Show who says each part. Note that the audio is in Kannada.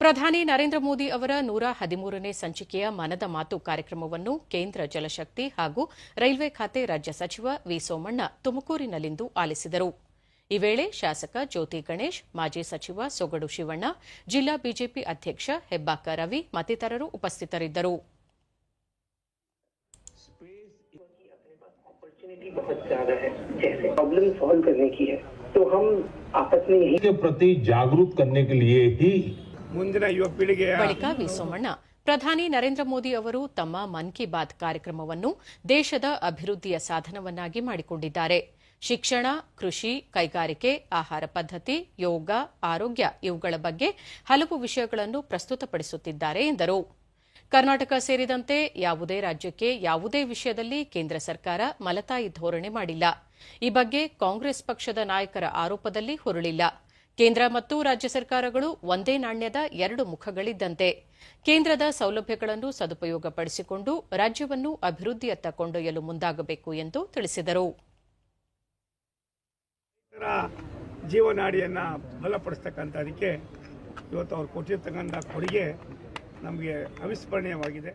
Speaker 1: ಪ್ರಧಾನಿ ನರೇಂದ್ರ ಮೋದಿ ಅವರ ನೂರ ಹದಿಮೂರನೇ ಸಂಚಿಕೆಯ ಮನದ ಮಾತು ಕಾರ್ಯಕ್ರಮವನ್ನು ಕೇಂದ್ರ ಜಲಶಕ್ತಿ ಹಾಗೂ ರೈಲ್ವೆ ಖಾತೆ ರಾಜ್ಯ ಸಚಿವ ವಿ ಸೋಮಣ್ಣ ತುಮಕೂರಿನಲ್ಲಿಂದು ಆಲಿಸಿದರು ಈ ವೇಳೆ ಶಾಸಕ ಜ್ಯೋತಿ ಗಣೇಶ್ ಮಾಜಿ ಸಚಿವ ಸೊಗಡು ಶಿವಣ್ಣ ಜಿಲ್ಲಾ ಬಿಜೆಪಿ ಅಧ್ಯಕ್ಷ ಹೆಬ್ಬಾಕ ರವಿ ಮತ್ತಿತರರು ಉಪಸ್ಥಿತರಿದ್ದರು
Speaker 2: अपॉर्चुनिटी बहुत ज्यादा है जैसे प्रॉब्लम सॉल्व करने की है तो हम आपस में यही
Speaker 3: के प्रति जागरूक करने के लिए ही
Speaker 4: ಮುಂದಿನ ಯುವ ಪೀಳಿಗೆಯ
Speaker 1: ಬಳಿಕ ವಿ ಸೋಮಣ್ಣ ಪ್ರಧಾನಿ ನರೇಂದ್ರ ಮೋದಿ ಅವರು ತಮ್ಮ ಮನ್ ಕಿ ಬಾತ್ ಕಾರ್ಯಕ್ರಮವನ್ನು ದೇಶದ ಅಭಿವೃದ್ಧಿಯ ಸಾಧನವನ್ನಾಗಿ ಮಾಡಿಕೊಂಡಿದ್ದಾರೆ. ಶಿಕ್ಷಣ, ಕೃಷಿ, ಕೈಗಾರಿಕೆ, ಆಹಾರ ಪದ್ಧತಿ, ಯೋಗ, ಆರೋಗ್ಯ ಇವುಗಳ ಬಗ್ಗೆ ಹಲವು ವಿಷಯಗಳನ್ನು ಪ್ರಸ್ತುತಪಡಿಸುತ್ತಿದ್ದಾರೆ ಎಂದರು. ಕರ್ನಾಟಕ ಸೇರಿದಂತೆ ಯಾವುದೇ ರಾಜ್ಯಕ್ಕೆ ಯಾವುದೇ ವಿಷಯದಲ್ಲಿ ಕೇಂದ್ರ ಸರ್ಕಾರ ಮಲತಾಯಿ ಧೋರಣೆ ಮಾಡಿಲ್ಲ. ಈ ಬಗ್ಗೆ ಕಾಂಗ್ರೆಸ್ ಪಕ್ಷದ ನಾಯಕರ ಆರೋಪದಲ್ಲಿ ಹುರುಳಿಲ್ಲ. ಕೇಂದ್ರ ಮತ್ತು ರಾಜ್ಯ ಸರ್ಕಾರಗಳು ಒಂದೇ ನಾಣ್ಯದ ಎರಡು ಮುಖಗಳಿದ್ದಂತೆ. ಕೇಂದ್ರದ ಸೌಲಭ್ಯಗಳನ್ನು ಸದುಪಯೋಗಪಡಿಸಿಕೊಂಡು ರಾಜ್ಯವನ್ನು ಅಭಿವೃದ್ಧಿಯತ್ತ ಕೊಂಡೊಯ್ಯಲು ಮುಂದಾಗಬೇಕು ಎಂದು ತಿಳಿಸಿದರು.
Speaker 4: ಜೀವನಾಡಿಯನ್ನು ಬಲಪಡಿಸ್ತಕ್ಕಂಥದಕ್ಕೆ ಇವತ್ತು ಅವರು ಕೊಟ್ಟಿರ್ತಕ್ಕಂಥ ಕೊಡುಗೆ ನಮಗೆ ಅವಿಸ್ಮರಣೀಯವಾಗಿದೆ.